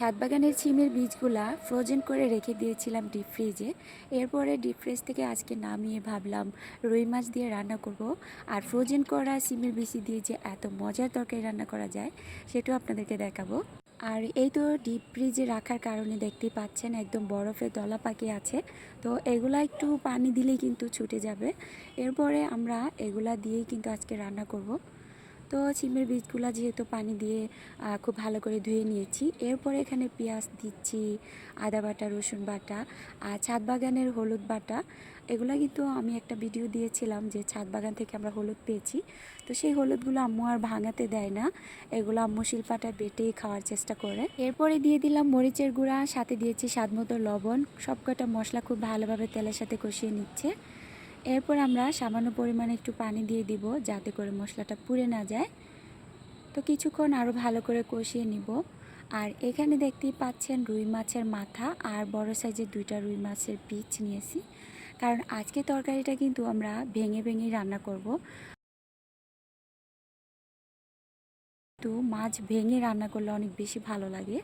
ছাদ বাগানের সিমের বীজগুলা ফ্রোজেন করে রেখে দিয়েছিলাম ডিপ ফ্রিজে এরপরে ডিপ ফ্রিজ থেকে আজকে নামিয়ে ভাবলাম রুই মাছ দিয়ে রান্না করব। আর ফ্রোজেন করা সিমের বীজ দিয়ে যে এত মজার তরকারি রান্না করা যায়, সেটাও আপনাদেরকে দেখাবো। আর এই তো ডিপ ফ্রিজে রাখার কারণে দেখতেই পাচ্ছেন একদম বরফে দলা পাকি আছে। তো এগুলা একটু পানি দিলেই কিন্তু ছুটে যাবে। এরপরে আমরা এগুলা দিয়েই কিন্তু আজকে রান্না করব। তো সিমের বীজগুলো যেহেতু পানি দিয়ে খুব ভালো করে ধুয়ে নিয়েছি। এরপরে এখানে পেঁয়াজ দিচ্ছি, আদা বাটা, রসুন বাটা আর ছাদ বাগানের হলুদ বাটা। এগুলো কিন্তু আমি একটা ভিডিও দিয়েছিলাম যে ছাদ বাগান থেকে আমরা হলুদ পেয়েছি। তো সেই হলুদগুলো আম্মু আর ভাঙাতে দেয় না। এগুলো আম্মু শিল্পাটা বেটেই খাওয়ার চেষ্টা করে। এরপরে দিয়ে দিলাম মরিচের গুঁড়া, সাথে দিয়েছি স্বাদ মতো লবণ। সবকটা মশলা খুব ভালোভাবে তেলের সাথে কষিয়ে নিচ্ছে। এরপর আমরা সামান্য পরিমাণে একটু পানি দিয়ে দিব যাতে করে মশলাটা পুড়ে না যায়। তো কিছুক্ষণ আরও ভালো করে কষিয়ে নিব। আর এখানে দেখতেই পাচ্ছেন রুই মাছের মাথা আর বড় সাইজের দুইটা রুই মাছের পিচ নিয়েছি। কারণ আজকে তরকারিটা কিন্তু আমরা ভেঙে ভেঙে রান্না করব। তো মাছ ভেঙে রান্না করলে অনেক বেশি ভালো লাগে।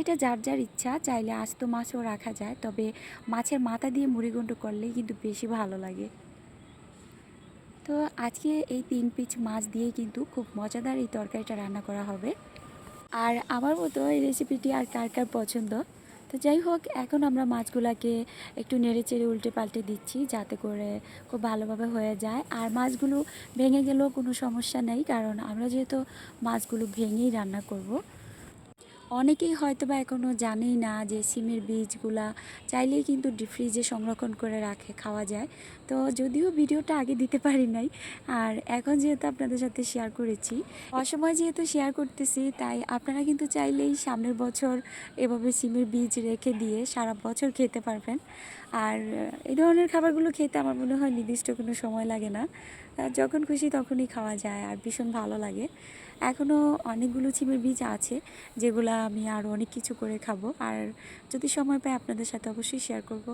এটা যার যার ইচ্ছা, চাইলে আস্ত মাছও রাখা যায়, তবে মাছের মাথা দিয়ে মুড়িগুণ্ড করলেই কিন্তু বেশি ভালো লাগে। তো আজকে এই তিন পিচ মাছ দিয়ে কিন্তু খুব মজাদার এই তরকারিটা রান্না করা হবে। আর আমার মতো এই রেসিপিটি আর কার কার পছন্দ? তো যাই হোক, এখন আমরা মাছগুলোকে একটু নেড়ে চেড়ে উল্টে পাল্টে দিচ্ছি, যাতে করে খুব ভালোভাবে হয়ে যায়। আর মাছগুলো ভেঙে গেলেও কোনো সমস্যা নেই, কারণ আমরা যেহেতু মাছগুলো ভেঙেই রান্না করব। অনেকেই হয়তো বা এখনও জানেই না যে সিমের বীজগুলা চাইলেই কিন্তু ফ্রিজে সংরক্ষণ করে রাখে, খাওয়া যায়। তো যদিও ভিডিওটা আগে দিতে পারি নাই, আর এখন যেহেতু আপনাদের সাথে শেয়ার করেছি, অসময় যেহেতু শেয়ার করতেছি, তাই আপনারা কিন্তু চাইলেই সামনের বছর এভাবে সিমের বীজ রেখে দিয়ে সারা বছর খেতে পারবেন। আর এই ধরনের খাবারগুলো খেতে আমার মনে হয় নির্দিষ্ট কোনো সময় লাগে না। যখন খুশি তখনই খাওয়া যায়, আর ভীষণ ভালো লাগে। এখনও অনেকগুলো সিমের বীজ আছে, যেগুলো আমি আরও অনেক কিছু করে খাব। আর যদি সময় পাই আপনাদের সাথে অবশ্যই শেয়ার করব।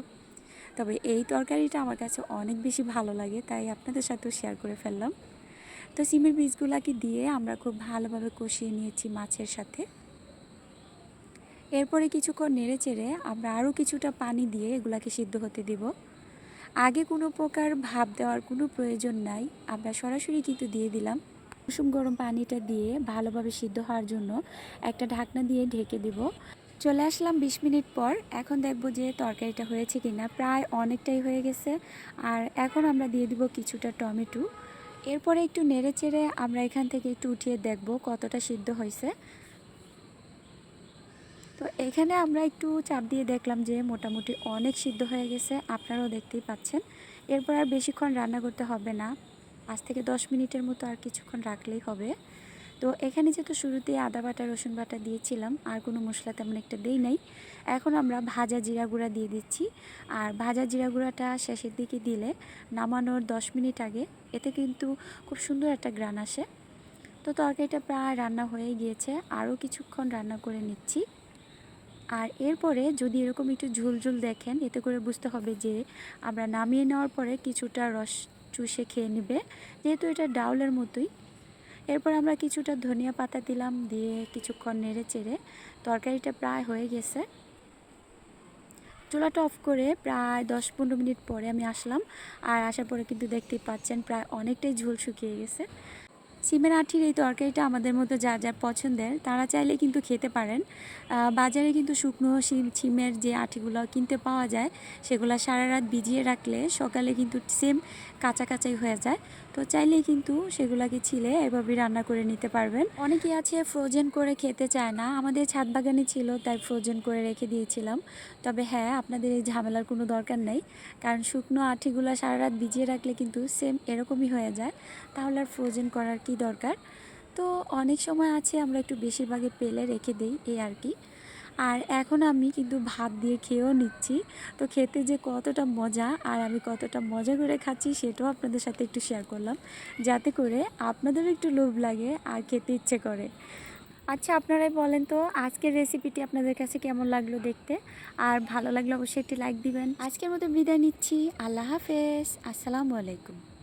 তবে এই তরকারিটা আমার কাছে অনেক বেশি ভালো লাগে, তাই আপনাদের সাথেও শেয়ার করে ফেললাম। তো সিমের বীজগুলাকে দিয়ে আমরা খুব ভালোভাবে কষিয়ে নিয়েছি মাছের সাথে। এরপরে কিছুক্ষণ নেড়ে চেড়ে আমরা আরও কিছুটা পানি দিয়ে এগুলাকে সিদ্ধ হতে দিব। আগে কোনো প্রকার ভাব দেওয়ার কোনো প্রয়োজন নাই, আমরা সরাসরি কিন্তু দিয়ে দিলাম। কুসুম গরম পানিটা দিয়ে ভালোভাবে সিদ্ধ হওয়ার জন্য একটা ঢাকনা দিয়ে ঢেকে দিব। চলে আসলাম বিশ মিনিট পর। এখন দেখব যে তরকারিটা হয়েছে কিনা। প্রায় অনেকটাই হয়ে গেছে। আর এখন আমরা দিয়ে দিব কিছুটা টমেটো। এরপরে একটু নেড়ে চেড়ে আমরা এখান থেকে একটু উঠিয়ে দেখব কতটা সিদ্ধ হয়েছে। তো এখানে আমরা একটু চাপ দিয়ে দেখলাম যে মোটামুটি অনেক সিদ্ধ হয়ে গেছে। আপনারাও দেখতেই পাচ্ছেন। এরপর আর বেশিক্ষণ রান্না করতে হবে না। পাঁচ থেকে দশ মিনিটের মতো আর কিছুক্ষণ রাখলেই হবে। তো এখানে যেহেতু শুরুতেই আদা বাটা, রসুন বাটা দিয়েছিলাম, আর কোনো মশলা তেমন একটা দেই নাই। এখন আমরা ভাজা জিরা গুঁড়া দিয়ে দিচ্ছি। আর ভাজা জিরা গুঁড়াটা শেষের দিকে দিলে নামানোর দশ মিনিট আগে এতে কিন্তু খুব সুন্দর একটা গ্রান আসে। তো তরকারিটা প্রায় রান্না হয়ে গিয়েছে, আরও কিছুক্ষণ রান্না করে নিচ্ছি। আর এরপরে যদি এরকম একটু ঝুল ঝুল দেখেন, এতে করে বুঝতে হবে যে আমরা নামিয়ে নেওয়ার পরে কিছুটা রস চুষে খেয়ে নেবে। যেহেতু এটা ডাউলের মতোই। এরপর আমরা কিছুটা ধনিয়া পাতা দিলাম, দিয়ে কিছুক্ষণ নেড়ে চেড়ে তরকারিটা প্রায় হয়ে গেছে। চুলাটা অফ করে প্রায় দশ পনেরো মিনিট পরে আমি আসলাম। আর আসার পরে কিন্তু দেখতেই পাচ্ছেন, প্রায় অনেকটাই ঝোল শুকিয়ে গেছে। সিমের আঠির এই তরকারিটা আমাদের মতো যা যা পছন্দের, তারা চাইলে কিন্তু খেতে পারেন। বাজারে কিন্তু শুকনো সিম সিমের যে আঠিগুলো কিনতে পাওয়া যায়, সেগুলো সারা রাত ভিজিয়ে রাখলে সকালে কিন্তু সেম কাঁচা কাঁচাই হয়ে যায়। তো চাইলেই কিন্তু সেগুলোকে ছিলে এভাবে রান্না করে নিতে পারবেন। অনেকে আছে ফ্রোজেন করে খেতে চায় না। আমাদের ছাদ বাগানে ছিল, তাই ফ্রোজেন করে রেখে দিয়েছিলাম। তবে হ্যাঁ আপনাদের এই ঝামেলার কোনো দরকার নেই। কারণ শুকনো আঠিগুলো সারা রাত ভিজিয়ে রাখলে কিন্তু সেম এরকমই হয়ে যায়। তাহলে আর ফ্রোজেন করার কি দরকার। তো অনেক সময় আছে আমরা একটু বেশিরভাগে পেলে রেখে দিই, এই আর কি। আর এখন আমি কিন্তু ভাত দিয়ে খেয়েও নিচ্ছি। তো খেতে যে কতটা মজা আর আমি কতটা মজা করে খাচ্ছি সেটাও আপনাদের সাথে একটু শেয়ার করলাম। যাতে করে আপনাদেরও একটু লোভ লাগে আর খেতে ইচ্ছে করে। আচ্ছা আপনারাই বলেন তো আজকের রেসিপিটি আপনাদের কাছে কেমন লাগল দেখতে? আর ভালো লাগলে অবশ্যই একটি লাইক দিবেন। আজকের মতো বিদায় নিচ্ছি। আল্লাহ হাফেজ। আসসালামু আলাইকুম।